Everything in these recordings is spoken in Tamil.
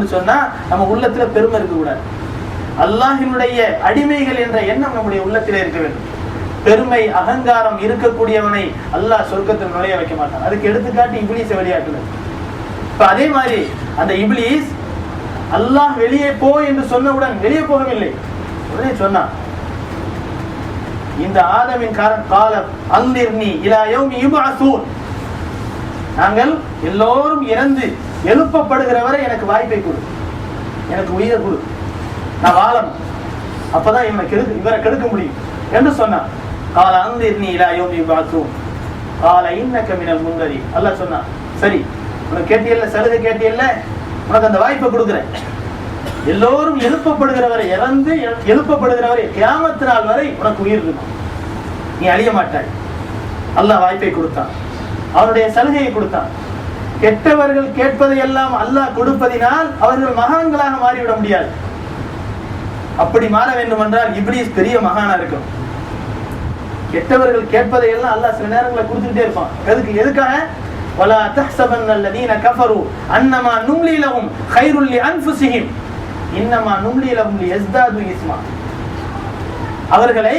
இருக்கணும்னு சொன்னா நம்ம உள்ளத்துல பெருமை இருக்கக்கூடாது. அல்லாஹினுடைய அடிமைகள் என்ற எண்ணம் நம்முடைய உள்ளத்திலே இருக்க வேண்டும். பெருமை அகங்காரம் இருக்கக்கூடியவனை அல்லாஹ் சொர்க்கத்தில் நுழைய வைக்க மாட்டான். அதுக்கு எடுத்துக்காட்டு இப்ளீஸை வெளியாக்குது. இப்ப அதே மாதிரி அந்த இபிலிஸ் அல்லாஹ் வெளியே போ என்று சொன்னவுடன் வெளியே போகவில்லை. உடனே சொன்னான் இந்த ஆதமின் காரண கால அந்திர்னி இலா யௌமி யுபஅஸூன் நாங்கள் எல்லோரும் இறந்து எழுப்பப்படுகிற வரை எனக்கு வாய்ப்பை கொடு. எனக்கு உயிரை கொடு. நான் வாழணும். அப்பதான் இவனை கெடுக்க இவரை கெடுக்க முடியும். என்று சொன்னான். கால அந்திர்னி இலா யௌமி யுபஅஸூன் கால இன்ன மினல் முந்தரி அல்ல சொன்னான். சரி உனக்கு கேட்டியல்ல சலுகை கேட்டியல்ல? உனக்கு அந்த வாய்ப்பை கொடுக்குறேன். எல்லோரும் எழுப்பப்படுகிற வரை இறந்து எழுப்பப்படுகிறவரை எழுப்பப்படுகிற வரை கியாமத்து நாள் வரை உனக்கு உயிர் இருக்கும். நீ அழிய மாட்டாய். அல்லாஹ் வாய்ப்பை கொடுத்தான். அவனுடைய சலுகையை கொடுத்தான். கெட்டவர்கள் கேட்பதை எல்லாம் அல்லாஹ் கொடுப்பதினால் அவர்கள் மகான்களாக மாறிவிட முடியாது அப்படி மாற வேண்டும் என்றால் இப்ளீஸ் பெரிய மகானா இருக்கும் கெட்டவர்கள் கேட்பதை எல்லாம் அல்லாஹ் சில நேரங்களில் கொடுத்துக்கிட்டே இருப்பான் எதுக்கு எதுக்காக ولا تحسبن الذين كفروا انما نملي لهم خير لانفسهم انما نملي لهم ليزدادوا اثما அவர்களை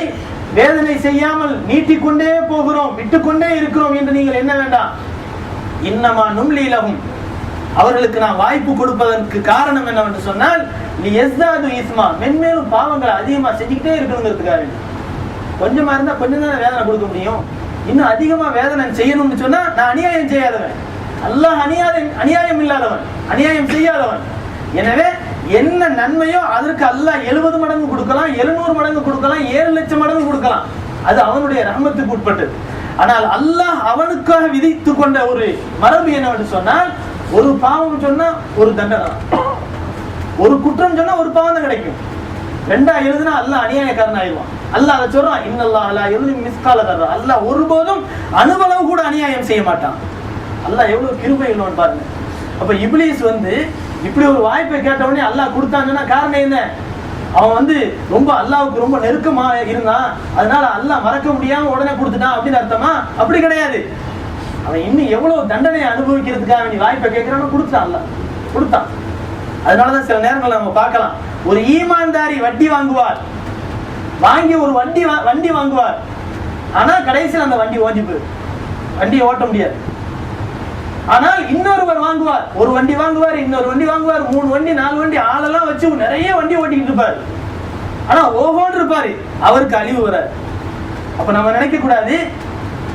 வேதனை செய்யாமல் நீட்டிக்கொண்டே போகிறோம் விட்டுக்கொண்டே இருக்கிறோம் என்று நீங்கள் என்ன வேண்டாம் இன்னமா நும்லீலகும் அவர்களுக்கு நான் வாய்ப்பு கொடுப்பதற்கு காரணம் என்னவென்று சொன்னால் நீ எஸ்தாது இஸ்மா மென்மேலும் பாவங்களை அதிகமா செஞ்சுக்கிட்டே இருக்கணுங்கிறதுக்காக. கொஞ்சமா இருந்தா கொஞ்சம் தானே வேதனை கொடுக்க முடியும். இன்னும் அதிகமா வேதனை செய்யணும்னு சொன்னா நான் அநியாயம் செய்யாதவன். அல்லாஹ் அநியாயம் அநியாயம் இல்லாதவன். அநியாயம் செய்யாதவன். எனவே என்ன நன்மையோ அதற்கு அல்லாஹ் எழுபது மடங்கு கொடுக்கலாம் எழுநூறு மடங்கு கொடுக்கலாம் ஏழு லட்சம் மடங்கு கொடுக்கலாம். அது அவனுடைய ரகமத்துக்கு உட்பட்டது. ஆனால் அல்லாஹ் அவனுக்காக விதித்து கொண்ட ஒரு மரபு என்னவென்று சொன்னால் ஒரு பாவம் சொன்னா ஒரு தண்டனை. ஒரு குற்றம் சொன்னா ஒரு பாவம் தான் கிடைக்கும். ரெண்டா எழுதுனா அல்லாஹ் அநியாயக்காரன் ஆயிடுவான் அல்லாஹ் அதை சொல்றான் இன்னல்லா அல்லா எழுதி மிஸ்கால தர்றா அல்லாஹ் ஒருபோதும் அணுவளவு கூட அநியாயம் செய்ய மாட்டான். அல்லாஹ் எவ்வளவு கிருபை இல்லைன்னு பாருங்க. அப்ப இப்ளீஸ் வந்து இப்படி ஒரு வாய்ப்பை கேட்ட உடனே அல்லாஹ் கொடுத்தாங்கன்னா காரணம் என்ன? அவன் வந்து ரொம்ப அல்லாவுக்கு ரொம்ப நெருக்கமா இருந்தான் அதனால அல்லாஹ் மறக்க முடியாம உடனே கொடுத்துட்டான் அப்படின்னு அர்த்தமா? அப்படி கிடையாது. அவன் இன்னும் எவ்வளவு தண்டனையை அனுபவிக்கிறதுக்காக நீ வாய்ப்பை கேட்கிறான்னு கொடுத்தான் அல்லாஹ். கொடுத்தான். அதனாலதான் சில நேரங்கள் நம்ம பார்க்கலாம். ஒரு ஈமான்தாரி வட்டி வாங்குவார். வாங்கி ஒரு வண்டி வண்டி வாங்குவார். ஆனா கடைசியில் அந்த வண்டி ஓஞ்சி போயிடும். வண்டியை ஓட்ட முடியாது. ஆனால் இன்னொருவர் வாங்குவார். ஒரு வண்டி வாங்குவார் இன்னொரு வண்டி வாங்குவார் மூணு வண்டி நாலு வண்டி ஆளெல்லாம் வச்சு நிறைய வண்டி ஓட்டிக்கிட்டு இருப்பார். ஆனா ஓஹோன்னு இருப்பாரு. அவருக்கு அழிவு வராது. அப்ப நம்ம நினைக்க கூடாது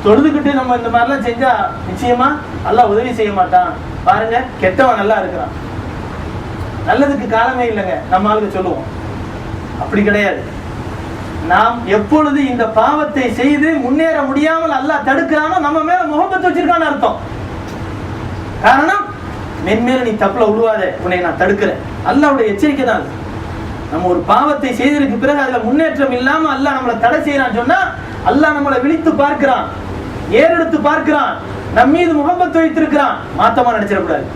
தொழுதுகிட்டு நம்ம இந்த மாதிரிலாம் செஞ்சா நிச்சயமா நல்லா உதவி செய்ய மாட்டான். பாருங்க கெட்டவன் நல்லா இருக்கிறான். நல்லதுக்கு காலமே இல்லைங்க. நம்ம ஆளுங்க சொல்லுவோம். அப்படி கிடையாது. நாம் எப்பொழுது இந்த பாவத்தை செய்து முன்னேற முடியாமல் அல்லாஹ் தடுக்கிறானோ நம்ம மேல முகப்பத்து வச்சிருக்கான்னு அர்த்தம். காரணம் மென்மேலும் நீ தப்புல உழுவாத உன்னை நான் தடுக்கிறேன். அல்லாவுடைய எச்சரிக்கை தான் நம்ம ஒரு பாவத்தை செய்ததுக்கு பிறகு அதுல முன்னேற்றம் இல்லாம அல்லாஹ் நம்மளை தடை செய்யறான்னு சொன்னா அல்லாஹ் நம்மளை விழித்து பார்க்கிறான் ஏறெடுத்து பார்க்கிறான் நம் மீது முகப்பத்து வைத்திருக்கிறான் மாத்தமா நினைச்சிடக்கூடாது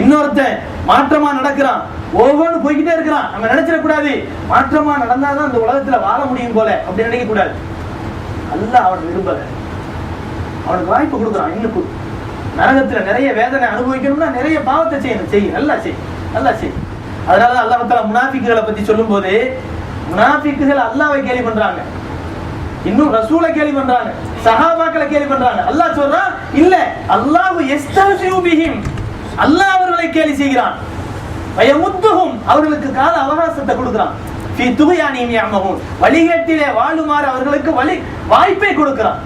இன்னொருத்தன் மாற்றமா நடக்கிறான். ஒவ்வொன்று போய்கிட்டே இருக்கிறான். நம்ம நினைச்சிடக்கூடாது மாற்றமா நடந்தாதான் இந்த உலகத்துல வாழ முடியும் போல அப்படி நினைக்க கூடாது அல்ல அவன் விரும்பல. அவனுக்கு வாய்ப்பு கொடுக்குறான் இன்னும் நரகத்தில் நிறைய வேதனை அனுபவிக்கணும்னா நிறைய பாவத்தை செய்யணும். செய் நல்லா செய் நல்லா செய். அதனால தான் அல்லாஹ் முனாஃபிக்குகளை பத்தி சொல்லும்போது முனாஃபிக்குகள் அல்லாவை கேலி பண்றாங்க. இன்னும் ரசூலை கேலி பண்றாங்க. சஹாபாக்களை கேலி பண்றாங்க. அல்லாஹ் சொல்றான் இல்ல அல்லாஹ் யஸ்தஹ்சிஉ அல்லாஹ் அவர்களை கேலி செய்கிறான். பயமுத்துகும் அவர்களுக்கு கால அவகாசத்தை கொடுக்கிறான். ஃபீ துஹ்யானிஹிம் யஅமஹூன். வழிகேட்டிலே வாழுமாறு அவர்களுக்கு வழி வாய்ப்பை கொடுக்கிறான்.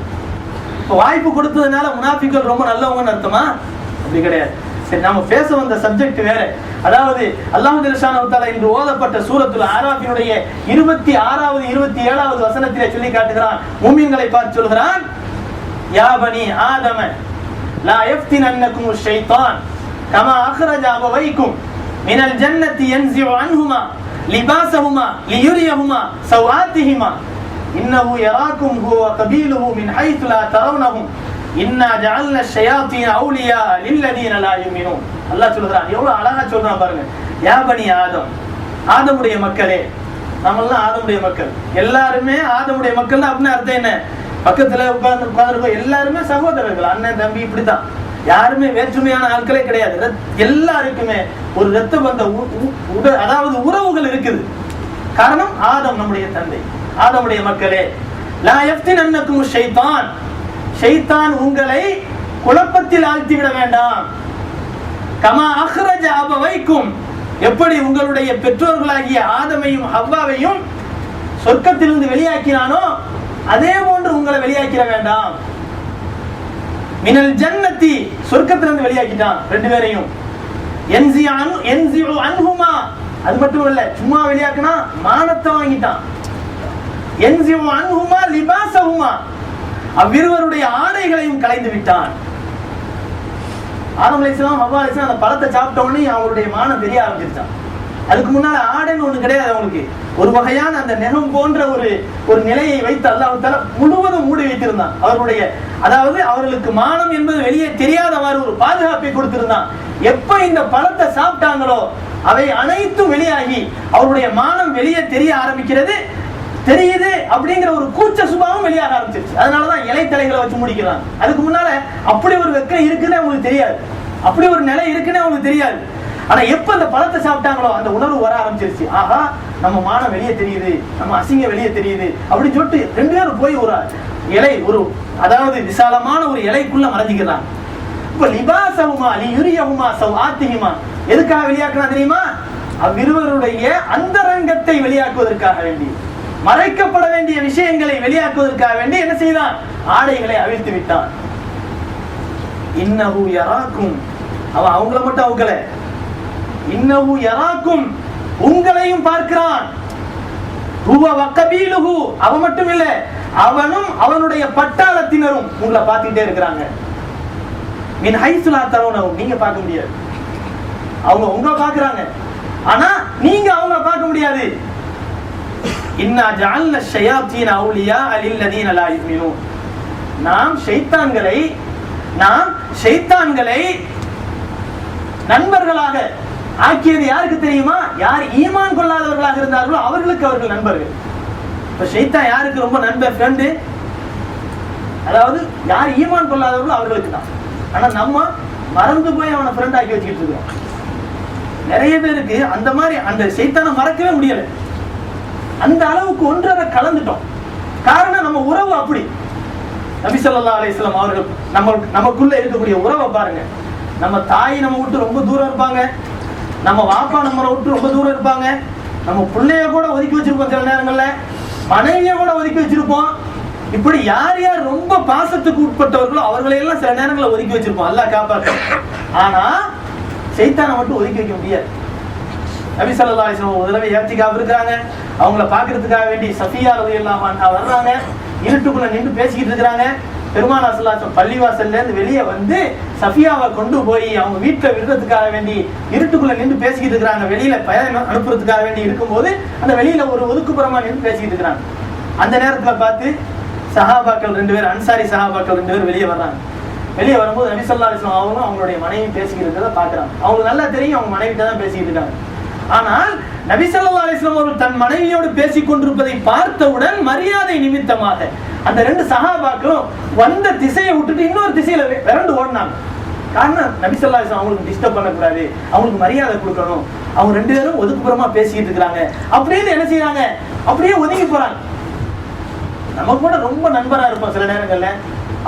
இப்போ வாய்ப்பு கொடுத்ததுனால முனாஃபிக்கள் ரொம்ப நல்லவங்கன்னு அர்த்தமா? அப்படி கிடையாது. சரி நாம பேச வந்த சப்ஜெக்ட் வேற. அதாவது அல்லாஹ் ஜல்ஷானஹு இன்று ஓதப்பட்ட சூரத்துல் ஆராஃபினுடைய இருபத்தி ஆறாவது இருபத்தி ஏழாவது வசனத்திலே சொல்லி காட்டுகிறான். மூமின்களை பார்த்து சொல்கிறான் யாபனி ஆதம லா யஃப்தினன்னக்கும் ஷைத்தான் கமா அக்ரஜ அபவைக்கும் மினல் ஜன்னதி யன்சிஉ அன்ஹுமா லிபாசஹுமா லியுரியஹுமா சவாத்திஹிமா இன்னஹு யராக்கும் ஹுவ கபீலுஹு மின் ஹைத் லா தரவுனஹும் இன்னா ஜஅல்ன ஷயாத்தீன் அவுலியா லில்லதீன லா யுமினூன் அல்லாஹ் சொல்றான் எவ்வளவு அழகா சொல்றான் பாருங்க. யா பனி ஆதம். ஆதமுடைய மக்களே. நம்மெல்லாம் ஆதமுடைய மக்கள். எல்லாருமே ஆதமுடைய மக்கள் அப்படின்னு அர்த்தம் என்ன? பக்கத்துல உட்கார்ந்து உட்கார்ந்துருக்கோம். எல்லாருமே சகோதரர்கள். அண்ணன் தம்பி இப்படித்தான். யாருமே வேற்றுமையான ஆட்களே கிடையாது. எல்லாருக்குமே ஒரு ரத்த பந்த உ- உ- உட- அதாவது உறவுகள் இருக்குது. காரணம் ஆதம் நம்முடைய தந்தை. ஆதமுடைய மக்களே லா யஃப்தினன்னக்கும் ஷைத்தான். ஷைத்தான் உங்களை குழப்பத்தில் ஆழ்த்திவிட வேண்டாம். கமா அஹ்ரஜ அபவைக்கும் எப்படி உங்களுடைய பெற்றோர்களாகிய ஆதமையும் ஹவ்வாவையும் சொர்க்கத்திலிருந்து வெளியாக்கினானோ அதே போன்று உங்களை வெளியாக்கிட வேண்டாம். மினல் ஜன்னத்தி சொர்க்கத்திலிருந்து வெளியாக்கிட்டான் ரெண்டு பேரையும். என்சி அனு என்சி அன்ஹுமா அது மட்டும் இல்ல சும்மா வெளியாக்குனா மானத்தை வாங்கிட்டான். அவ்விருவருடைய ஆடைகளையும் கலைந்து விட்டான். ஆதம் அலைஹிஸ்ஸலாம் ஹவ்வா அந்த பழத்தை சாப்பிட்ட உடனே அவங்களுடைய மானம் தெரிய ஆரம்பிச்சிருச்சான் அதுக்கு முன்னால ஆடைன்னு ஒண்ணு கிடையாது அவங்களுக்கு. ஒரு வகையான அந்த நெகம் போன்ற ஒரு ஒரு நிலையை வைத்து அல்லாஹ் தஆலா முழுவதும் மூடி வைத்திருந்தான். அவர்களுடைய அதாவது அவர்களுக்கு மானம் என்பது வெளியே தெரியாதவாறு ஒரு பாதுகாப்பை கொடுத்திருந்தான். எப்ப இந்த பழத்தை சாப்பிட்டாங்களோ அவை அனைத்தும் வெளியாகி அவருடைய மானம் வெளியே தெரிய ஆரம்பிக்கிறது. தெரியுது அப்படிங்கிற ஒரு கூச்ச சுபாவம் வெளியாக ஆரம்பிச்சிருச்சு. அதனாலதான் இலை தலைகளை வச்சு முடிக்கிறாங்க. அதுக்கு முன்னால அப்படி ஒரு வெக்கம் இருக்குன்னு அவங்களுக்கு தெரியாது. அப்படி ஒரு நிலை இருக்குன்னு அவங்களுக்கு தெரியாது. ஆனா எப்ப அந்த பழத்தை சாப்பிட்டாங்களோ அந்த உணர்வு வர ஆரம்பிச்சிருச்சு. ஆஹா நம்ம மானம் வெளியே தெரியுது நம்ம அசிங்க வெளியே தெரியுது அப்படின்னு சொல்லிட்டு ரெண்டு பேரும் போய் ஒரு இலை ஒரு அதாவது விசாலமான ஒரு இலைக்குள்ள மறைஞ்சிக்கிறாங்க. இப்ப லிபாசவுமா லியுரியவுமா சவ் ஆத்திகுமா எதுக்காக வெளியாக்குனா தெரியுமா? அவ்விருவருடைய அந்தரங்கத்தை வெளியாக்குவதற்காக வேண்டி. மறைக்கப்பட வேண்டிய விஷயங்களை வெளியாக்குவதற்காக வேண்டி என்ன செய்தான்? ஆடைகளை அவிழ்த்து விட்டான். இன்னஹு யராக்கும். அவன் அவங்கள மட்டும் அவங்கள இன்னஹு யராக்கும். உங்களையும் பார்க்கிறான். ஹுவ வக்கபீலுஹு. அவன் மட்டும் இல்ல அவனும் அவனுடைய பட்டாளத்தினரும் உங்களை பார்த்துட்டே இருக்கிறாங்க. மின் ஹைசுலா தரவுனவும் நீங்க பார்க்க முடியாது. அவங்க உங்களை பார்க்கறாங்க. ஆனா நீங்க அவங்கள பார்க்க முடியாது. இன்னா ஜஅல்ன ஷயாத்தீன அவுலியா லில்லதீன லா யுமினூன். நாம் ஷைத்தான்களை நாம் ஷைத்தான்களை நண்பர்களாக ஆக்கியது யாருக்கு தெரியுமா? யார் ஈமான் கொள்ளாதவர்களாக இருந்தார்களோ அவர்களுக்கு அவர்கள் நண்பர்கள். இப்ப ஷைத்தான் யாருக்கு ரொம்ப நண்பர் ஃப்ரெண்டு அதாவது யார் ஈமான் கொள்ளாதவர்களோ அவர்களுக்கு தான். ஆனா நம்ம மறந்து போய் அவனை ஃப்ரெண்ட் ஆக்கி வச்சுக்கிட்டு இருக்கோம். நிறைய பேருக்கு அந்த மாதிரி அந்த சைத்தானை மறக்கவே முடியலை. அந்த அளவுக்கு ஒன்றரை கலந்துட்டோம். காரணம் நம்ம உறவு அப்படி. நபி சொல்லா அலிஸ்லாம் அவர்கள் நம்ம நமக்குள்ள இருக்கக்கூடிய உறவை பாருங்க. நம்ம தாய் நம்ம விட்டு ரொம்ப தூரம் இருப்பாங்க. நம்ம வாப்பா நம்மளை விட்டு ரொம்ப தூரம் இருப்பாங்க. நம்ம பிள்ளைய கூட ஒதுக்கி வச்சிருப்போம் சில நேரங்கள்ல. மனைவிய கூட ஒதுக்கி வச்சிருப்போம். இப்படி யார் யார் ரொம்ப பாசத்துக்கு உட்பட்டவர்களோ அவர்களை எல்லாம் சில நேரங்களில் ஒதுக்கி வச்சிருப்போம். அல்ல காப்பாற்ற. ஆனா சைத்தானை மட்டும் ஒதுக்கி வைக்க முடியாது. நபி ஸல்லல்லாஹு அலிஸ்லாம் ஒரு தடவை ஏற்றி இருக்காங்க அவங்கள பாக்குறதுக்காக வேண்டி சஃபியா ரலியல்லாஹு இல்லாம வர்றாங்க. இருட்டுக்குள்ள நின்று பேசிக்கிட்டு இருக்கிறாங்க. பெருமானா ஸல்லல்லாஹு பள்ளிவாசல்ல இருந்து வெளியே வந்து சஃபியாவை கொண்டு போய் அவங்க வீட்டுல விடுறதுக்காக வேண்டி இருட்டுக்குள்ள நின்று பேசிக்கிட்டு இருக்கிறாங்க. வெளியில பயணம் அனுப்புறதுக்காக வேண்டி இருக்கும்போது அந்த வெளியில ஒரு ஒதுக்குப்புறமா நின்று பேசிக்கிட்டு இருக்கிறாங்க. அந்த நேரத்துல பார்த்து சஹாபாக்கள் ரெண்டு பேர் அன்சாரி சஹாபாக்கள் ரெண்டு பேர் வெளியே வர்றாங்க. வெளியே வரும்போது நபி அலிஸ்லாம் அவங்களும் அவங்களுடைய மனைவி பேசிக்கிட்டு இருக்கிறத பாக்குறாங்க அவங்களுக்கு நல்லா தெரியும் அவங்க மனைவிட்ட தான் பேசிக்கிட்டு இருக்காங்க. ஆனால் நபி ஸல்லல்லாஹு அலைஹி அவர்கள் தன் மனைவியோடு பேசிக் கொண்டிருப்பதை பார்த்தவுடன் மரியாதை நிமித்தமாக அந்த ரெண்டு சகாபாக்களும் வந்த திசையை விட்டுட்டு இன்னொரு திசையில விரண்டு ஓடினாங்க. காரணம் நபி இஸ்லாம் அவங்களுக்கு டிஸ்டர்ப் பண்ணக்கூடாது. அவங்களுக்கு மரியாதை கொடுக்கணும். அவங்க ரெண்டு பேரும் ஒதுக்குப்புறமா பேசிக்கிட்டு இருக்கிறாங்க. அப்படின்னு என்ன செய்யறாங்க அப்படியே ஒதுங்கி போறாங்க. நம்ம கூட ரொம்ப நண்பரா இருப்போம் சில நேரங்கள்ல.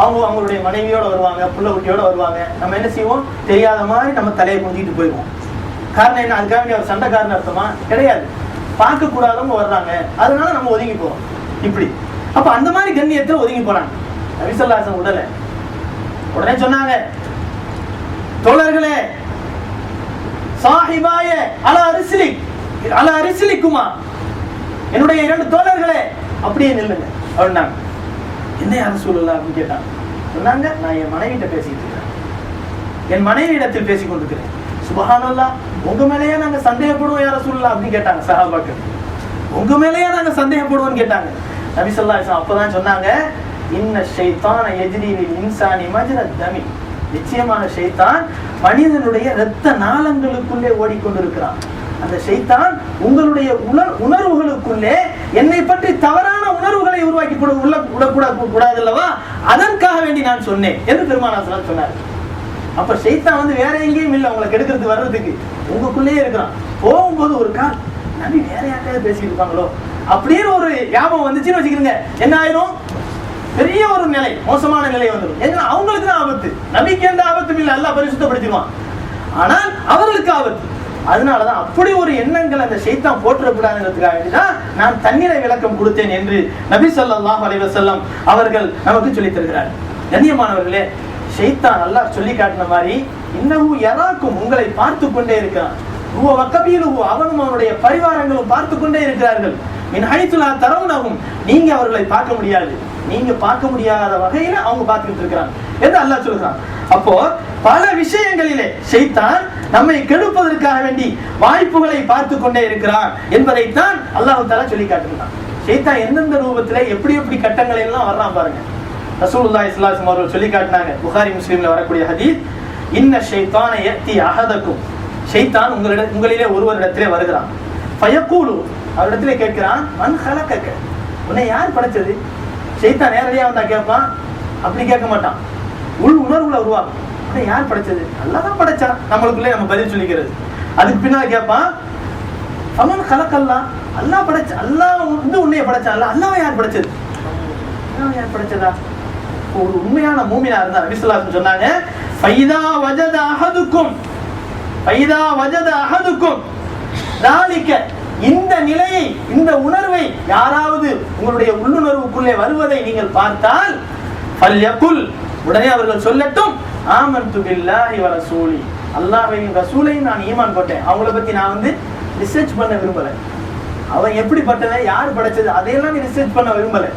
அவங்க அவங்களுடைய மனைவியோட வருவாங்க புள்ள குட்டியோட வருவாங்க. நம்ம என்ன செய்வோம்? தெரியாத மாதிரி நம்ம தலையை குந்திட்டு போயிடுவோம். காரணம் என்ன? அதுக்காக அவர் சண்டைக்காரன் அர்த்தமா? கிடையாது. பார்க்க கூடாதவங்க வர்றாங்க. அதனால நம்ம ஒதுங்கி போறோம். இப்படி. அப்ப அந்த மாதிரி கண்ணியத்தில் ஒதுங்கி போறாங்க. நபிசல்லாசன் உடல. உடனே சொன்னாங்க தோழர்களே சாஹிபாய அல அரிசிலி அல அரிசிலிக்குமா என்னுடைய இரண்டு தோழர்களே. அப்படியே நில்லுங்க. அப்படின்னாங்க. என்ன யாரும் சொல்லல அப்படின்னு கேட்டாங்க. சொன்னாங்க நான் என் மனைவிட்ட பேசிட்டு இருக்கிறேன். என் மனைவி இடத்தில் பேசிக் கொண்டிருக்கிறேன் சுபஹானல்லா உங்க மேலேயே நாங்க சந்தேகப்படுவோம் யார சொல்லலாம் அப்படின்னு கேட்டாங்க சஹாபாக்கள். உங்க மேலேயே நாங்க சந்தேகப்படுவோம்னு கேட்டாங்க. நபி சொல்லா அப்பதான் சொன்னாங்க இன்ன ஷைத்தான எஜ்ரி இன்சானி மஜ்ர தமி. நிச்சயமான ஷைத்தான் மனிதனுடைய இரத்த நாளங்களுக்குள்ளே ஓடிக்கொண்டிருக்கிறான். அந்த ஷைத்தான் உங்களுடைய உணர் உணர்வுகளுக்குள்ளே என்னை பற்றி தவறான உணர்வுகளை உருவாக்கி கூட உள்ள விடக்கூடாது கூடாது அல்லவா? அதற்காக வேண்டி நான் சொன்னேன் என்று பெருமானாசனம் சொன்னார். அப்ப ஷைத்தான் வந்து வேற எங்கேயும் இல்லை உங்களை கெடுக்கிறது வர்றதுக்கு. உங்களுக்குள்ளேயே இருக்கிறான். போகும்போது ஒரு கால் நம்பி வேற யாருக்காவது பேசிட்டு இருப்பாங்களோ அப்படின்னு ஒரு ஞாபகம் வந்துச்சுன்னு வச்சுக்கிறீங்க என்ன ஆயிரும்? பெரிய ஒரு நிலை மோசமான நிலை வந்துடும் ஏன்னா அவங்களுக்கு தான் ஆபத்து. நபிக்கு எந்த ஆபத்தும் இல்லை. நல்லா பரிசுத்தப்படுத்திடுவான். ஆனால் அவர்களுக்கு ஆபத்து. அதனாலதான் அப்படி ஒரு எண்ணங்கள் அந்த சைத்தான் போற்றக்கூடாதுங்கிறதுக்காக வேண்டிதான் நான் தண்ணீரை விளக்கம் கொடுத்தேன் என்று நபி சொல்லாஹ் அலைவசல்லம் அவர்கள் நமக்கு சொல்லித் தருகிறார். கண்ணியமானவர்களே ஷைத்தான் நல்லா சொல்லி காட்டின மாதிரி இன்னமும் எறாக்கும் உங்களை பார்த்து கொண்டே இருக்கிறான் உவ வக்கபீலுஹு அவனும் அவனுடைய பரிவாரங்களும் பார்த்து கொண்டே இருக்கிறார்கள். என் ஹைத்துலா தரவுனகும் நீங்க அவர்களை பார்க்க முடியாது. நீங்க பார்க்க முடியாத வகையில அவங்க பார்த்துக்கிட்டு இருக்கிறாங்க. என்று அல்லாஹ் சொல்கிறான் அப்போ பல விஷயங்களிலே செய்தான் நம்மை கெடுப்பதற்காக வேண்டி வாய்ப்புகளை பார்த்து கொண்டே இருக்கிறான் என்பதைத்தான் அல்லாஹு தாலா சொல்லி காட்டுகிறான் செய்தான் எந்தெந்த ரூபத்துல எப்படி எப்படி கட்டங்களை எல்லாம் வர்றான் பாருங்க. ரசூலுல்லா ஸல்லல்லாஹு அவர்கள் சொல்லி காட்டினாங்க புகாரி முஸ்லீம்ல வரக்கூடிய ஹதீஸ் இன்ன ஷைத்தான எத்தி அஹதக்கும். ஷைத்தான் உங்களிட உங்களிலே ஒருவரிடத்திலே வருகிறான். ஃபயக்கூலு அவரிடத்திலே கேட்கிறான் மண் கலக்க உன்னை யார் படைச்சது ஷைத்தான் நேரடியாக வந்தா கேட்பான் அப்படி கேட்க மாட்டான். உள் உணர்வுல உருவாகும். உன்னை யார் படைச்சது அல்லாஹ் தான் படைச்சான். நம்மளுக்குள்ளே நம்ம பதில் சொல்லிக்கிறது. அதுக்கு பின்னால் கேட்பான் அவன் கலக்கல்லா அல்லாஹ் படைச்ச அல்லா வந்து உன்னைய படைச்சான் அல்ல அல்லாவை யார் படைச்சது? அல்லாவை யார் படைச்சதா? ஒரு உண்மையான மூமினா இருந்தா நபிசுல்லாசன் சொன்னாங்க பைதா வஜத அஹதுக்கும் பைதா வஜத அஹதுக்கும் தாலிக்க இந்த நிலையை இந்த உணர்வை யாராவது உங்களுடைய உள்ளுணர்வுக்குள்ளே வருவதை நீங்கள் பார்த்தால் ஃபல்யகுல் உடனே அவர்கள் சொல்லட்டும் ஆமன் பில்லாஹி வ சூழி அல்லாஹ்வையும் ரசூலையும் நான் ஈமான் போட்டேன். அவங்கள பத்தி நான் வந்து ரிசர்ச் பண்ண விரும்பல. அவன் எப்படிப்பட்டவன் யார் படைச்சது அதையெல்லாம் நீ ரிசர்ச் பண்ண விரும்பல.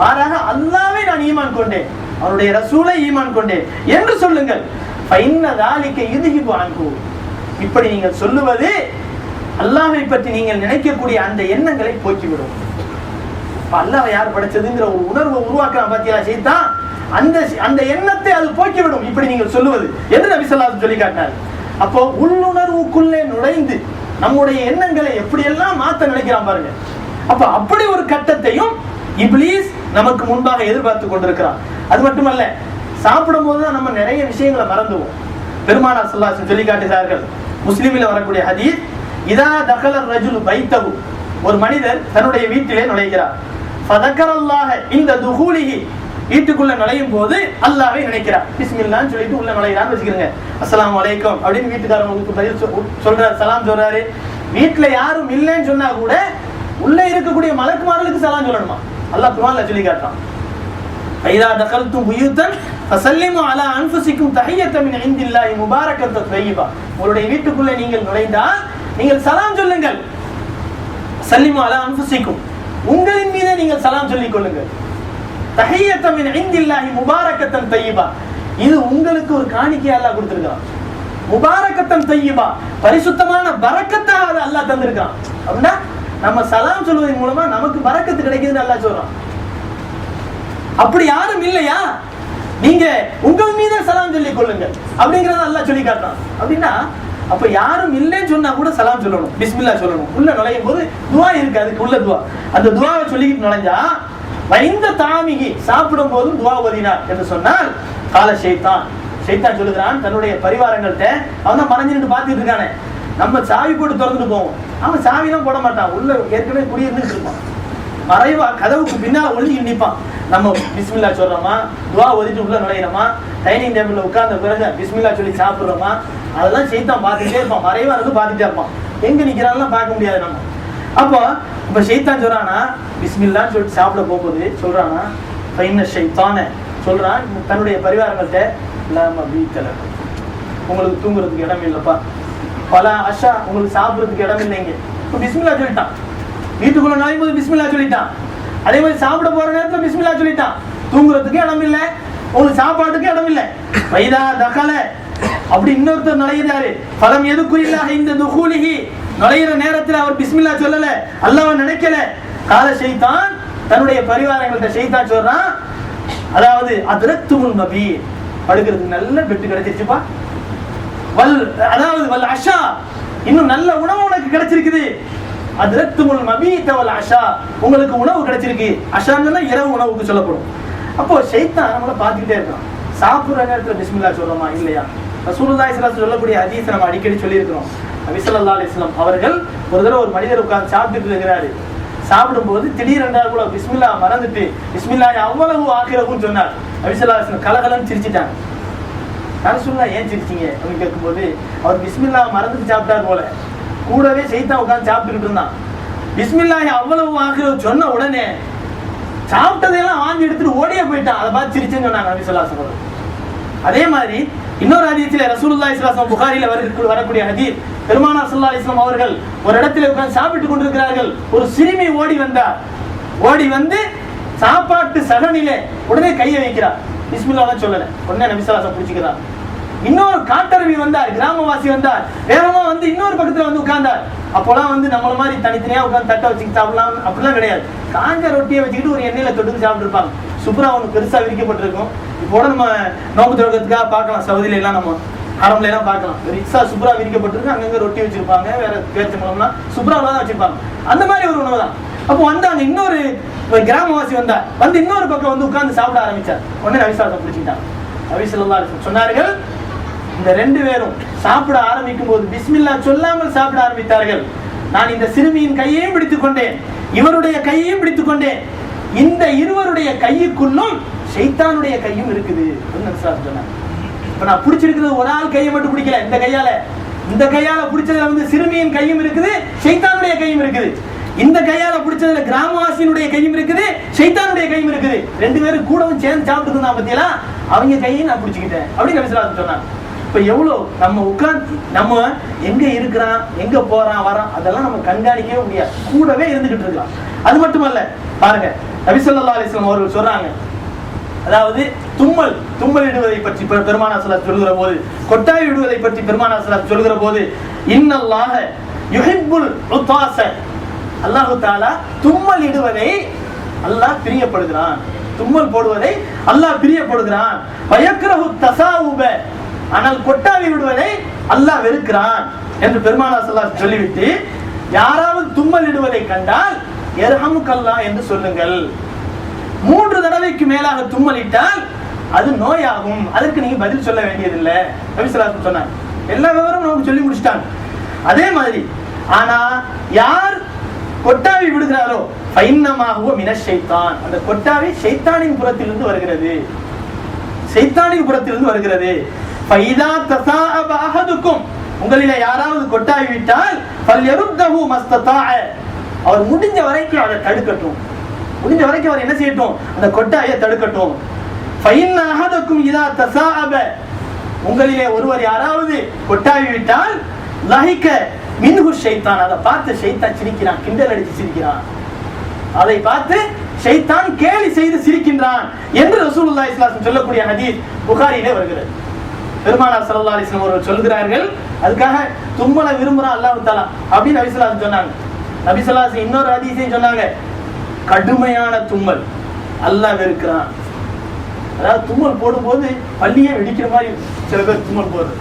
மாறாக அல்லாவே நான் ஈமான் கொண்டேன். அவருடைய ரசூலை ஈமான் கொண்டேன் என்று சொல்லுங்கள். ஃபைன்ன தாலிக்க இதுகிபு இப்படி நீங்கள் சொல்லுவது அல்லாவை பற்றி நீங்கள் நினைக்கக்கூடிய அந்த எண்ணங்களை போக்கிவிடும். அல்லாஹ் யார் படைச்சதுங்கிற ஒரு உணர்வை உருவாக்கலாம் பாத்தியா செய்தான் அந்த அந்த எண்ணத்தை அது போக்கிவிடும். இப்படி நீங்கள் சொல்லுவது. என்று நபி ஸல்லல்லாஹு சொல்லி காட்டினார். அப்போ உள்ளுணர்வுக்குள்ளே நுழைந்து நம்முடைய எண்ணங்களை எப்படியெல்லாம் மாத்த நினைக்கிறான் பாருங்க. அப்ப அப்படி ஒரு கட்டத்தையும் இப்ளீஸ் நமக்கு முன்பாக எதிர்பார்த்து கொண்டிருக்கிறான் அது மட்டுமல்ல சாப்பிடும் போதுதான் நம்ம நிறைய விஷயங்களை மறந்துவோம். பெருமானா ஸல்லல்லாஹு சொல்லி காட்டுகிறார்கள் முஸ்லீமில் வரக்கூடிய ஹதீஸ் இதா தகலர் ரஜுல் பைத்தகு ஒரு மனிதர் தன்னுடைய வீட்டிலே நுழைகிறார். ஃபதக்கரல்லாஹ இந்த துகூலிகி வீட்டுக்குள்ள நுழையும் போது அல்லாவே நினைக்கிறார். பிஸ்மில்லான்னு சொல்லிட்டு உள்ள நுழையிறான்னு வச்சுக்கிறேங்க அஸ்லாம் வலைக்கம் அப்படின்னு வீட்டுக்காரங்களுக்கு பதில் சொல்றாரு சலாம் சொல்றாரு. வீட்டுல யாரும் இல்லைன்னு சொன்னா கூட உள்ள இருக்கக்கூடிய மலக்குமார்களுக்கு சலாம் சொல்லணுமா? அல்லாஹ் குரான்ல சொல்லி காட்டுறான் ஐதா தகல்து புயூத்தன் ஃபசல்லிமு அலா அன்ஃபுசிக்கும் தஹியத்த மின் இந்தில்லாஹி முபாரக்கத்த தய்யிபா உங்களுடைய வீட்டுக்குள்ள நீங்கள் நுழைந்தால் நீங்கள் சலாம் சொல்லுங்கள். சல்லிமு அலா அன்ஃபுசிக்கும். உங்களின் மீதே நீங்கள் சலாம் சொல்லிக் கொள்ளுங்கள் தஹியத்த மின் இந்தில்லாஹி முபாரக்கத்தன் தய்யிபா இது உங்களுக்கு ஒரு காணிக்கையா அல்லாஹ் கொடுத்துருக்கான். முபாரக்கத்தன் தய்யிபா பரிசுத்தமான பரக்கத்தாக அதை அல்லாஹ் தந்திருக்கான். அப்படின்னா நம்ம சலாம் சொல்வதன் மூலமா நமக்கு பறக்கத்து கிடைக்குதுன்னு நல்லா சொல்றான். அப்படி யாரும் இல்லையா? நீங்க உங்கள் மீது சலாம் சொல்லிக் கொள்ளுங்கள். அப்படிங்கறத நல்லா சொல்லி காட்டுறான். அப்படின்னா அப்ப யாரும் இல்லைன்னு சொன்னா கூட சலாம் சொல்லணும். பிஸ்மில்லா சொல்லணும். உள்ள நுழையும் போது துவா இருக்கு அதுக்கு உள்ள துவா. அந்த துவாவை சொல்லிக்கிட்டு நுழைஞ்சா வைந்த தாமிகி சாப்பிடும் போதும் துவா ஓதினார் என்று சொன்னால் கால ஷைத்தான். ஷைத்தான் சொல்லுகிறான் தன்னுடைய பரிவாரங்கள்ட்ட அவன் தான் மறைஞ்சு நின்று பார்த்துட்டு இருக்கானே. நம்ம சாவி போட்டு திறந்துட்டு போவோம். அவன் சாவிலாம் போட மாட்டான். உள்ள ஏற்கனவே குடியிருந்துட்டு இருப்பான். மறைவா கதவுக்கு பின்னால் ஒளிஞ்சு நிற்பான் நம்ம பிஸ்மில்லா சொல்றோமா? துவா ஒதுட்டு உள்ள நுழையிறோமா? டைனிங் டேபிள்ல உட்கார்ந்த பிறகு பிஸ்மில்லா சொல்லி சாப்பிட்றோமா? அதெல்லாம் செய்தான் பார்த்துட்டே இருப்பான். மறைவா இருந்து பார்த்துட்டே இருப்பான். எங்க நிற்கிறான்லாம் பார்க்க முடியாது நம்ம. அப்போ இப்ப ஷைத்தான் சொல்றானா? பிஸ்மில்லான்னு சொல்லிட்டு சாப்பிட போகும்போது சொல்றானா பைன ஷைத்தான சொல்றான். தன்னுடைய பரிவாரங்கள்கிட்ட இல்லாம வீட்டில் உங்களுக்கு தூங்குறதுக்கு இடம் இல்லப்பா. பல அஷா உங்களுக்கு சாப்பிடுறதுக்கு இடம் இல்லைங்க. இப்போ பிஸ்மில்லா சொல்லிட்டான். வீட்டுக்குள்ள நுழையும் போது பிஸ்மில்லா சொல்லிட்டான். அதே மாதிரி சாப்பிட போற நேரத்துல பிஸ்மில்லா சொல்லிட்டான். தூங்குறதுக்கு இடம் இல்லை. உங்களுக்கு சாப்பாட்டுக்கு இடம் இல்லை. வைதா தகல. அப்படி இன்னொருத்தர் நுழையிறாரு பலம் எதுக்குறில்லாக இந்த துகூலிகி? நுழையிற நேரத்துல அவர் பிஸ்மில்லா சொல்லல. அல்லாவ நினைக்கல. கால செய்தான் தன்னுடைய பரிவாரங்கள்ட்ட செய்தான் சொல்றான். அதாவது அதிரத்துமுல் நபி படுக்கிறதுக்கு நல்ல பெட்டு கிடைச்சிருச்சுப்பா. வல் அதாவது வல் அஷா இன்னும் நல்ல உணவு உனக்கு கிடைச்சிருக்குது. அதிரத்துமுல் மபீத வல் அஷா உங்களுக்கு உணவு கிடைச்சிருக்கு. அஷான்னு இரவு உணவுக்கு சொல்லப்படும். அப்போ ஷைத்தான் நம்மளை பார்த்துக்கிட்டே இருக்கான். சாப்பிட்ற நேரத்தில் பிஸ்மில்லா சொல்றோமா? இல்லையா? ரசூலுல்லா இஸ்லாம் சொல்லக்கூடிய ஹதீஸ் நம்ம அடிக்கடி சொல்லியிருக்கிறோம். நபி ஸல்லல்லாஹு அவர்கள் ஒரு தடவை ஒரு மனிதர் உட்கார்ந்து சாப்பிட்டுட்டு இருக்கிறாரு. சாப்பிடும்போது திடீரெண்டா கூட பிஸ்மில்லா மறந்துட்டு பிஸ்மில்லா அவ்வளவு ஆக்கிறவும் சொன்னார். நபி இஸ்லாம் கலகலன்னு சிரிச்சிட்டாங்க. நான் ஏன் சிரிச்சீங்க? அப்படின்னு கேட்கும்போது அவர் பிஸ்மில்லா மறந்துட்டு சாப்பிட்டார் போல. கூடவே செய்தான் உட்காந்து சாப்பிட்டுக்கிட்டு இருந்தான். பிஸ்மில்லாஹி அவ்வளவு ஆகிற சொன்ன உடனே சாப்பிட்டதையெல்லாம் வாங்கி எடுத்துட்டு ஓடியே போயிட்டான். அதை பார்த்து சிரிச்சேன்னு சொன்னாங்க நபி ஸல்லல்லாஹு அதே மாதிரி இன்னொரு அதிகத்தில் ரசூலுல்லா இஸ்லாசம் அலைஹி வர- வரக்கூடிய ஹதீஸ். பெருமானார் ஸல்லல்லாஹு இஸ்லாம் அவர்கள் ஒரு இடத்துல உட்கார்ந்து சாப்பிட்டு கொண்டிருக்கிறார்கள். ஒரு சிறுமி ஓடி வந்தார். ஓடி வந்து சாப்பாட்டு சகனிலே உடனே கையை வைக்கிறார். பிஸ்மில்லாஹ் சொல்லலை. உடனே நபி ஸல்லல்லாஹு பிடிச்சிக்கிறார் இன்னொரு காட்டருவி வந்தார் கிராமவாசி வந்தார். வேகமா வந்து இன்னொரு பக்கத்துல வந்து உட்கார்ந்தார். அப்போலாம் வந்து நம்மள மாதிரி தனித்தனியா உட்காந்து தட்டை வச்சுக்கிட்டு சாப்பிடலாம். அப்படிலாம் கிடையாது. காஞ்ச ரொட்டியை வச்சுக்கிட்டு ஒரு எண்ணெயில தொட்டு சாப்பிட்டுருப்பாங்க. சூப்பரா சுப்ரா ஒன்று பெருசா விரிக்கப்பட்டிருக்கும். இப்போ நம்ம நோம்பு தொடக்கத்துக்காக பார்க்கலாம். சவுதியில எல்லாம் நம்ம அரம்ல எல்லாம் பார்க்கலாம். ரிக்ஸா சூப்பரா விரிக்கப்பட்டிருக்கு. அங்கங்க ரொட்டி வச்சிருப்பாங்க. வேற பேச்சு மூலம்னா சூப்பரா தான் வச்சிருப்பாங்க. அந்த மாதிரி ஒரு உணவு தான் அப்போ வந்தாங்க இன்னொரு கிராமவாசி வந்தார். வந்து இன்னொரு பக்கம் வந்து உட்கார்ந்து சாப்பிட ஆரம்பிச்சார். உடனே ரவிசாசம் பிடிச்சிக்கிட்டாங்க. நபி ஸல்லல்லாஹு சொன்னார்கள் இந்த ரெண்டு பேரும் சாப்பிட ஆரம்பிக்கும் போது பிஸ்மில்லா சொல்லாமல் சாப்பிட ஆரம்பித்தார்கள். நான் இந்த சிறுமியின் கையையும் பிடித்துக் கொண்டேன். இவருடைய கையையும் பிடித்துக் கொண்டேன். இந்த இருவருடைய கையுக்குள்ளும் ஷைத்தானுடைய கையும் இருக்குது அப்படின்னு இப்ப நான் பிடிச்சிருக்கிறது ஒரு ஆள் கையை மட்டும் பிடிக்கல. இந்த கையால இந்த கையால பிடிச்சதுல வந்து சிறுமியின் கையும் இருக்குது சைத்தானுடைய கையும் இருக்குது. இந்த கையால பிடிச்சதுல கிராமவாசியினுடைய கையும் இருக்குது சைத்தானுடைய கையும் இருக்குது. ரெண்டு பேரும் கூடவும் சேர்ந்து சாப்பிட்டு இருந்தா பத்தியெல்லாம் அவங்க கையை நான் பிடிச்சிக்கிட்டேன். அப்படின்னு சொன்னாங்க இப்ப எவ்வளவு நம்ம உட்கார்ந்து நம்ம எங்க இருக்கிறான் எங்க போறான் வரான் அதெல்லாம் நம்ம கண்காணிக்கவே முடியாது. கூடவே இருந்துகிட்டு இருக்கலாம். அது மட்டுமல்ல பாருங்க நபி அலிஸ்லாம் அவர்கள் சொல்றாங்க. அதாவது தும்மல் தும்மல் இடுவதை பற்றி பெருமானா ஸல்லல்லாஹு சொல்லுகிற போது கொட்டாய் இடுவதை பற்றி பெருமானா ஸல்லல்லாஹு சொல்லுகிற போது இன்னல்லாஹ யுஹிப்புல் உத்தாஸ. அல்லாஹ் தாலா தும்மல் இடுவதை அல்லாஹ் பிரியப்படுகிறான். தும்மல் போடுவதை அல்லாஹ் பிரியப்படுகிறான். பயக்ரஹு தசாவுப. ஆனால் கொட்டாவி விடுவதை அல்லாஹ் வெறுக்கிறான் என்று பெருமானா ஸல்லல்லாஹு சொல்லிவிட்டு யாராவது தும்மல் இடுவதை கண்டால் எர்ஹமுக்கல்லா என்று சொல்லுங்கள். மூன்று தடவைக்கு மேலாக தும்மலிட்டால் அது நோயாகும். அதற்கு நீங்க பதில் சொல்ல வேண்டியதில்லை. ரவிசலாசன் சொன்னாங்க எல்லா விவரமும் நமக்கு சொல்லி முடிச்சிட்டாங்க அதே மாதிரி ஆனா யார் கொட்டாவி விடுகிறாரோ பைன்னமாகவோ மினஷைத்தான் அந்த கொட்டாவி சைத்தானின் புறத்திலிருந்து வருகிறது. சைத்தானின் புறத்திலிருந்து வருகிறது. ஃபைதா தசாஅப அஹதுக்கும் உங்களில யாராவது கொட்டாவி விட்டால் ஃபல்யருத்தஹு மஸ்ததாஅ அவர் முடிஞ்ச வரைக்கும் அதை தடுக்கட்டும். முடிஞ்ச வரைக்கும் அவர் என்ன செய்யட்டும்? அந்த கொட்டாயை தடுக்கட்டும். ஃபைன் அஹதுக்கும் இதா தசாஅப உங்களிலே ஒருவர் யாராவது கொட்டாவி விட்டால் லஹிக்க மின்ஹு ஷைத்தான். அதை பார்த்து ஷைத்தான் சிரிக்கிறான் கிண்டல் அடிச்சு சிரிக்கிறான். அதை பார்த்து ஷைத்தான் கேலி செய்து சிரிக்கின்றான் என்று ரசூலுல்லாஹி ஸல்லல்லாஹு அலைஹி வஸல்லம் சொல்லக்கூடிய ஹதீஸ் புகாரியிலே வருகிறது. பெருமானார் சல்லா அலைஹி அவர்கள் சொல்கிறார்கள் அதுக்காக தும்மலை விரும்புகிறான் அல்லாஹ் தஆலா அப்படின்னு நபி சொன்னாங்க. நபி இன்னொரு அதிசயம் சொன்னாங்க கடுமையான தும்மல் அல்லாஹ் வெறுக்கிறான். அதாவது தும்மல் போடும்போது பள்ளியே வெடிக்கிற மாதிரி சில பேர் தும்மல் போடுறது.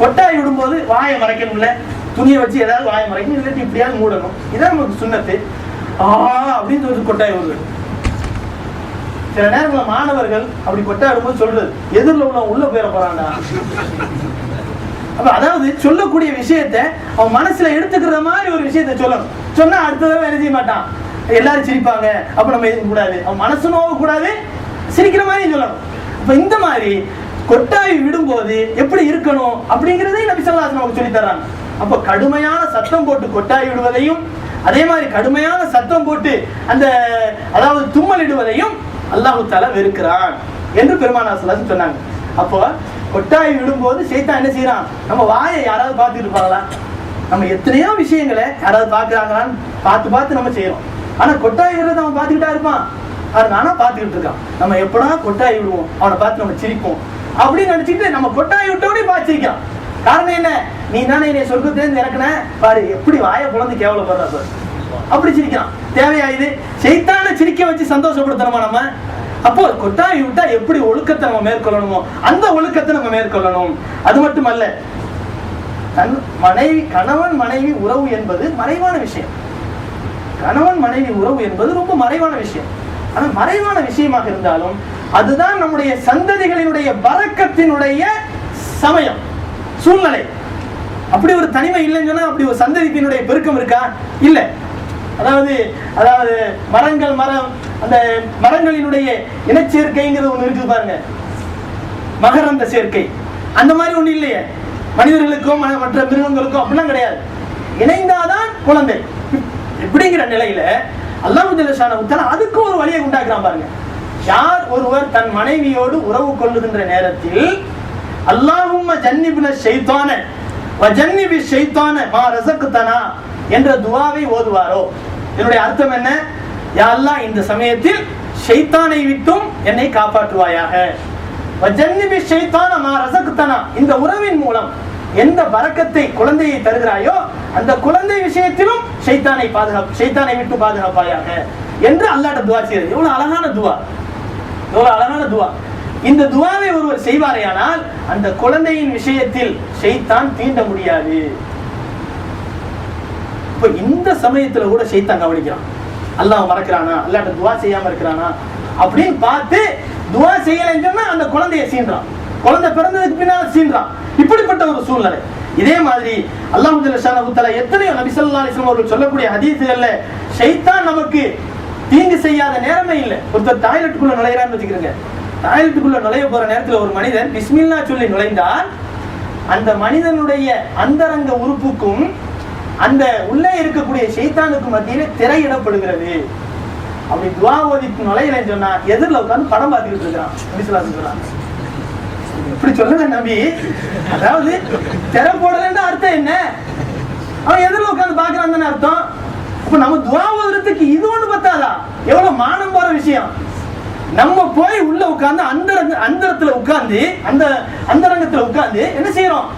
கொட்டாய் விடும்போது வாயை மறைக்கணும்ல துணியை வச்சு ஏதாவது வாயை மறைக்கணும் இல்லாட்டி இப்படியாவது மூடணும். இதான் நமக்கு சுண்ணத்து. ஆ அப்படின்னு சொல்லிட்டு கொட்டாய் விடுறது. சில நேரங்களில் மாணவர்கள் அப்படி கொட்டாடும்போது சொல்றது எதிரில் உள்ள உள்ள போயிட போறான்டா. அப்ப அதாவது சொல்லக்கூடிய விஷயத்த அவன் மனசுல எடுத்துக்கிற மாதிரி ஒரு விஷயத்தை சொல்லணும். சொன்னா அடுத்ததவே என்ன செய்ய மாட்டான்? எல்லாரும் சிரிப்பாங்க. அப்ப நம்ம எதுவும் கூடாது. அவன் மனசு நோவ கூடாது. சிரிக்கிற மாதிரி சொல்லணும். அப்ப இந்த மாதிரி கொட்டாய் விடும்போது எப்படி இருக்கணும் அப்படிங்கிறதை நபி ஸல்லல்லாஹு நமக்கு சொல்லி தர்றாங்க. அப்ப கடுமையான சத்தம் போட்டு கொட்டாய் விடுவதையும் அதே மாதிரி கடுமையான சத்தம் போட்டு அந்த அதாவது தும்மல் இடுவதையும் அல்லாஹு தஆலா வெறுக்கிறான் என்று பெருமானா ஸல்லல்லாஹு சொன்னாங்க. அப்போ கொட்டாய் விடும்போது சைத்தான் என்ன செய்யறான் நம்ம வாயை யாராவது பார்த்துட்டு இருப்பாங்களா? நம்ம எத்தனையோ விஷயங்களை யாராவது பார்க்குறாங்களான்னு பார்த்து பார்த்து நம்ம செய்யறோம் ஆனா கொட்டாய் விடுறது அவன் பார்த்துக்கிட்டா இருப்பான். அது நானா பார்த்துக்கிட்டு இருக்கான். நம்ம எப்படா கொட்டாய் விடுவோம்? அவனை பார்த்து நம்ம சிரிப்போம். அப்படின்னு நினைச்சிட்டு நம்ம கொட்டாய் விட்டோடனே பார்த்து காரணம் என்ன? நீ தானே என்னை சொர்க்கத்திலேருந்து இறக்குன? பாரு எப்படி வாயை புலந்து கேவலப்படுறா பாரு. அப்படி சிரிக்கலாம் தேவையா இது செய்தான சிரிக்க வச்சு சந்தோஷப்படுத்தணுமா நம்ம? அப்போ கொட்டாவி விட்டா எப்படி ஒழுக்கத்தை நம்ம மேற்கொள்ளணுமோ அந்த ஒழுக்கத்தை நம்ம மேற்கொள்ளணும். அது மட்டுமல்ல தன் மனைவி கணவன் மனைவி உறவு என்பது மறைவான விஷயம். கணவன் மனைவி உறவு என்பது ரொம்ப மறைவான விஷயம். ஆனா மறைவான விஷயமாக இருந்தாலும் அதுதான் நம்முடைய சந்ததிகளினுடைய பறக்கத்தினுடைய சமயம் சூழ்நிலை. அப்படி ஒரு தனிமை இல்லைன்னு சொன்னா அப்படி ஒரு சந்ததிப்பினுடைய பெருக்கம் இருக்கா? இல்ல. அதாவது அதாவது மரங்கள் மரம் அந்த மரங்களினுடைய இனச்சேர்க்கைங்கிறது ஒண்ணு இருக்குது பாருங்க. மகரந்த சேர்க்கை. அந்த மாதிரி ஒண்ணு இல்லையே. மனிதர்களுக்கும் மற்ற மிருகங்களுக்கும் அப்படிலாம் கிடையாது. இணைந்தாதான் குழந்தை. இப்படிங்கிற நிலையில அல்லாஹ் ஜல்லஷான அதுக்கு ஒரு வழியை உண்டாக்குறான் பாருங்க. யார் ஒருவர் தன் மனைவியோடு உறவு கொள்ளுகின்ற நேரத்தில் அல்லாஹும்ம ஜன்னிபின வ ஜன்னிபில் செய்தான மா ரசக்குத்தனா என்ற துவாவை ஓதுவாரோ? என்னுடைய அர்த்தம் என்ன? யாரெல்லாம் இந்த சமயத்தில் ஷைத்தானை விட்டும் என்னை காப்பாற்றுவாயாக. ஷைத்தான மா இந்த உறவின் மூலம் எந்த பறக்கத்தை குழந்தையை தருகிறாயோ அந்த குழந்தை விஷயத்திலும் ஷைத்தானை பாதுகாப்பு ஷைத்தானை விட்டு பாதுகாப்பாயாக என்று அல்லாட்ட துவா செய்கிறது. எவ்வளவு அழகான துவா. எவ்வளவு அழகான துவா. இந்த துவாவை ஒருவர் செய்வாரேயானால் அந்த குழந்தையின் விஷயத்தில் ஷைத்தான் தீண்ட முடியாது. இப்போ இந்த சமயத்தில் கூட ஷைத்தான் கவனிக்கிறான். அல்லாஹ் மறக்கிறானா? அல்லாட்ட துவா செய்யாம இருக்கிறானா? அப்படின்னு பார்த்து துவா செய்யலைன்னா அந்த குழந்தைய சீன்றான். குழந்தை பிறந்ததுக்கு பின்னால சீன்றான். இப்படிப்பட்ட ஒரு சூழ்நிலை. இதே மாதிரி அல்லாஹ் ஜல்லஷானஹு எத்தனையோ நபிசல்லா அலிஸ்லாம் அவர்கள் சொல்லக்கூடிய ஹதீஸுகள்ல ஷைத்தான் நமக்கு தீங்கு செய்யாத நேரமே இல்லை. ஒருத்தர் டாய்லெட்டுக்குள்ள நுழையிறான்னு வச்சுக்கிறேங்க டாய்லெட்டுக்குள்ள நுழைய போற நேரத்துல ஒரு மனிதன் பிஸ்மில்லா சொல்லி நுழைந்தால் அந்த மனிதனுடைய அந்தரங்க உறுப்புக்கும் அந்த உள்ளே இருக்கக்கூடிய ஷைத்தானுக்கு மத்தியில் திரையிடப்படுகிறது. அப்படி துவா ஓதி நுழையலன்னு சொன்னா எதிரில் உட்காந்து படம் பார்த்துக்கிட்டு இருக்கிறான். நபிசுல்லாஹு சொல்றான் இப்படி சொல்லுங்க நம்பி அதாவது திரை போடலன்னு அர்த்தம் என்ன? அவன் எதிரில் உட்கார்ந்து பாக்குறான் தானே அர்த்தம்? இப்ப நம்ம துவா ஓதுறதுக்கு இது ஒண்ணு பத்தாதா? எவ்வளவு மானம் போற விஷயம். நம்ம போய் உள்ள உட்கார்ந்து அந்த அந்தரத்துல உட்கார்ந்து அந்த அந்தரங்கத்துல உட்கார்ந்து என்ன செய்யறோம்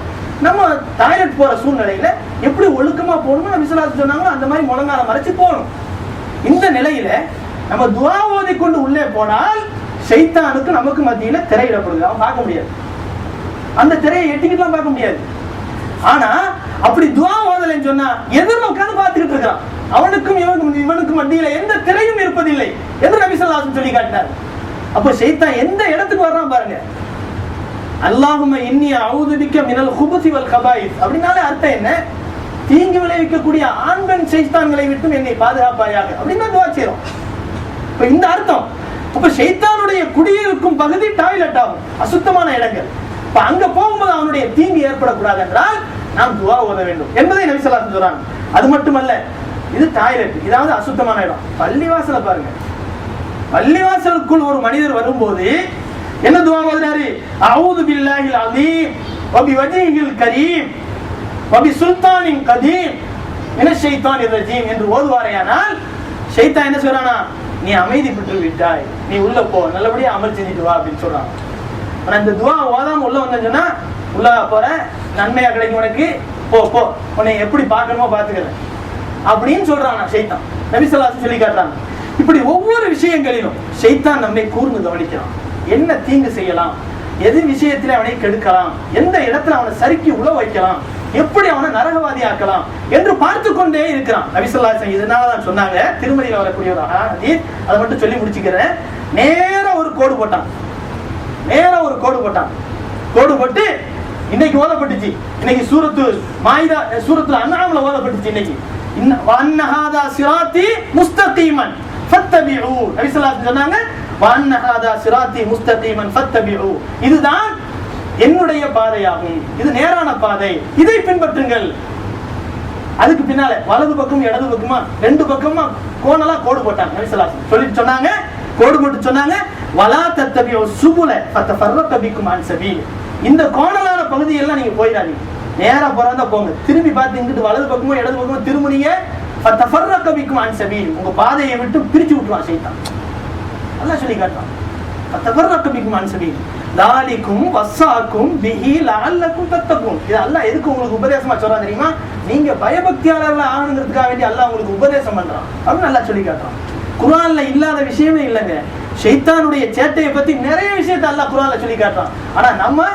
நம்ம டாய்லெட் போற சூழ்நிலையில எப்படி ஒழுக்கமா போகணும்னு விசுவாசி சொன்னாங்களோ அந்த மாதிரி முழங்கால மறைச்சு போகணும். இந்த நிலையில நம்ம துவா ஓதி கொண்டு உள்ளே போனால் சைத்தானுக்கு நமக்கு மத்தியில திரையிடப்படுது. அவன் பார்க்க முடியாது. அந்த திரையை எட்டிக்கிட்டுலாம் பார்க்க முடியாது. ஆனா அப்படி துவா ஓதலைன்னு சொன்னா எதிரில் உட்காந்து பார்த்துக்கிட்டு இருக்கிறான். அவனுக்கும் இவனுக்கும் இவனுக்கும் மத்தியில எந்த திரையும் இருப்பதில்லை என்று நபி சொல்லி காட்டினார். அப்ப சைத்தான் எந்த இடத்துக்கு வர்றான் பாருங்க. அல்லாஹும இன்னி அவுதுபிக்க மினல் குபுசி வல் கபாயிஸ். அப்படின்னாலே அர்த்தம் என்ன? தீங்கு விளைவிக்கக்கூடிய ஆண் பெண் சைத்தான்களை விட்டும் என்னை பாதுகாப்பாயாக. அப்படின்னு துவா செய்யறோம் இப்போ இந்த அர்த்தம். அப்ப சைத்தானுடைய குடியிருக்கும் பகுதி டாய்லெட் ஆகும். அசுத்தமான இடங்கள். இப்ப அங்க போகும்போது அவனுடைய தீங்கு ஏற்படக்கூடாது என்றால் நாம் துவா ஓத வேண்டும். என்பதை நபி சொல்றாங்க அது மட்டுமல்ல இது டாய்லெட் இதாவது அசுத்தமான இடம். பள்ளிவாசலை பாருங்க. பள்ளிவாசலுக்குள் ஒரு மனிதர் வரும்போது என்ன துவா ஓதுனாரு அவுது பில்லாஹில் அலீம் வபி வஜீஹில் கரீம் வபி சுல்தானின் கதீம் என்ன ஷைத்தான் ரஜீம் என்று ஓதுவாரையானால் ஷைத்தான் என்ன சொல்றானா நீ அமைதி பெற்று விட்டாய். நீ உள்ள போ. நல்லபடியா அமல் செஞ்சுட்டு வா அப்படின்னு சொல்றான். ஆனா இந்த துவா ஓதாம உள்ள வந்தேன்னு சொன்னா உள்ள போற. நன்மையா கிடைக்கும் உனக்கு. போ போ. உன்னை எப்படி பார்க்கணுமோ பார்த்துக்கிறேன். அப்படின்னு சொல்றான் ஷைத்தான். நபிசல்லாசு சொல்லி காட்டுறாங்க. இப்படி ஒவ்வொரு விஷயங்களிலும் ஷைத்தான் நம்மை கூர்ந்து கவனிக்கிறான். என்ன தீங்கு செய்யலாம்? எது விஷயத்தில் அவனை கெடுக்கலாம்? எந்த இடத்துல அவனை சறுக்கி உழ வைக்கலாம்? எப்படி அவனை நரகவாதி ஆக்கலாம் என்று பார்த்து கொண்டே இருக்கிறான். நபிசல்லா இதனால தான் சொன்னாங்க திருமதியில் வரக்கூடிய ஒரு ஹதீஸ் அதை மட்டும் சொல்லி முடிச்சுக்கிறேன். நேரம் ஒரு கோடு போட்டான். நேரம் ஒரு கோடு போட்டான். கோடு போட்டு இன்னைக்கு ஓதப்பட்டுச்சு. இன்னைக்கு சூரத்து மாயிதா சூரத்துல அண்ணாமல ஓதப்பட்டுச்சு இன்னைக்கு. இன்ன வன்னஹாதா சிராத்தி முஸ்தகீமன். வன்னஹாதா சிராத்தி முஸ்தகீமன் ஃபத்தபிஉ இதுதான் என்னுடைய பாதையாகும். இது நேரான பாதை. இதை பின்பற்றுங்கள். அதுக்கு பின்னால வலது பக்கம் இடது பக்கமா ரெண்டு பக்கமா கோணலா கோடு போட்டாங்க. நபி சொல்லிட்டு சொன்னாங்க கோடு போட்டு சொன்னாங்க வலா தத்தபியோ சுபுல பத்த பர்வ கபிக்கும் அன்சபி இந்த கோணலான பகுதியெல்லாம் நீங்க போயிடாதீங்க. நேரா போறாந்தா போங்க. திரும்பி பார்த்து இங்கிட்டு வலது பக்கமோ இடது பக்கமோ திரும்புனீங்க பத்த பர்வ கபிக்கும் அன்சபி உங்க பாதையை விட்டு பிரிச்சு விட்டுருவான் சைத்தான். அல்லாஹ் சொல்லி காட்டுறான். ஃபத்தஃபர்ரக பிக்கும் சொல்லி சபீல். லாலிக்கும் வஸ்ஸாக்கும் பிஹி லஅல்லக்கும் தத்தக்கும் இது அல்லாஹ் எதுக்கு உங்களுக்கு உபதேசமா சொல்றான் தெரியுமா? நீங்க பயபக்தியாளர்களா ஆகணுங்கிறதுக்காக வேண்டி அல்லாஹ் உங்களுக்கு உபதேசம் பண்றான். அப்படின்னு நல்லா சொல்லி காட்டுறான். குரான்ல இல்லாத விஷயமே இல்லைங்க. ஷைத்தானுடைய சேட்டையை பத்தி நிறைய விஷயத்தை அல்லாஹ் குரான்ல சொல்லி காட்டுறான். ஆனா நம்ம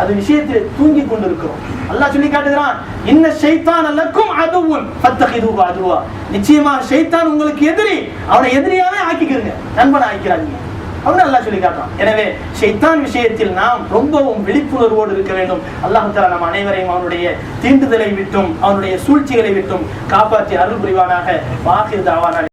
அது விஷயத்தில் தூங்கி கொண்டிருக்கிறோம். அல்லாஹ் சொல்லி காட்டுகிறான் இன்ன ஷைத்தான் அல்லக்கும் அதுவும் ஃபத்தகிதுஹு அதுவா. நிச்சயமா ஷைத்தான் உங்களுக்கு எதிரி அவனை எதிரியாவே ஆக்கிக்கிறங்க. நண்பனை ஆக்கிறாதீங்க. அப்படின்னு அல்லாஹ் சொல்லி காட்டுறான். எனவே ஷைத்தான் விஷயத்தில் நாம் ரொம்பவும் விழிப்புணர்வோடு இருக்க வேண்டும். அல்லாஹ் தாலா நம் அனைவரையும் அவனுடைய தீண்டுதலை விட்டும் அவனுடைய சூழ்ச்சிகளை விட்டும் காப்பாற்றி அருள் புரிவானாக. வாக்கு தாவானாக